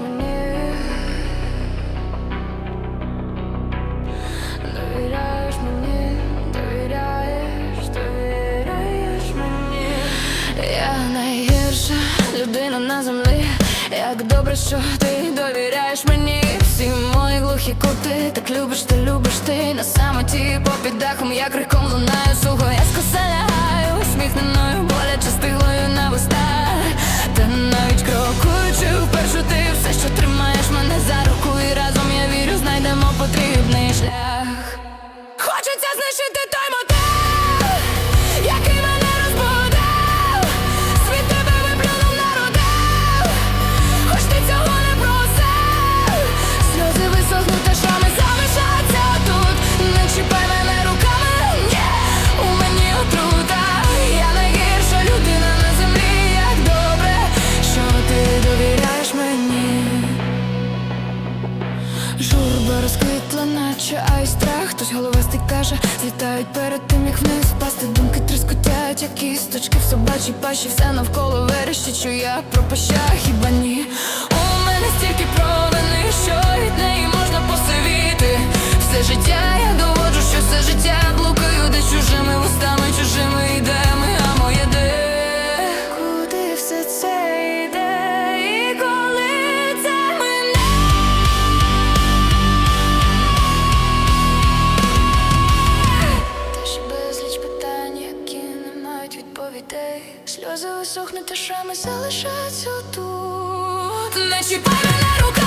мені, довіряєш мені, довіряєш, довіряєш мені. Я найгірша людина на землі. Як добре, що ти довіряєш мені. Всі мої глухі кути, так любиш, ти любиш ти на самоті попід дахом, я криком лунаю сухо, я скоса лягаю, усміхненою, наче айстрах Хтось головастий каже, злітають перед тим, як вниз впасти. Думки тріскотять, як кісточки в собачій пащі Все навколо верещить, що я пропаща, хіба ні? У мене стільки відповідей. Сльози висохнуть, а шрами залишаться тут. Не чіпай мене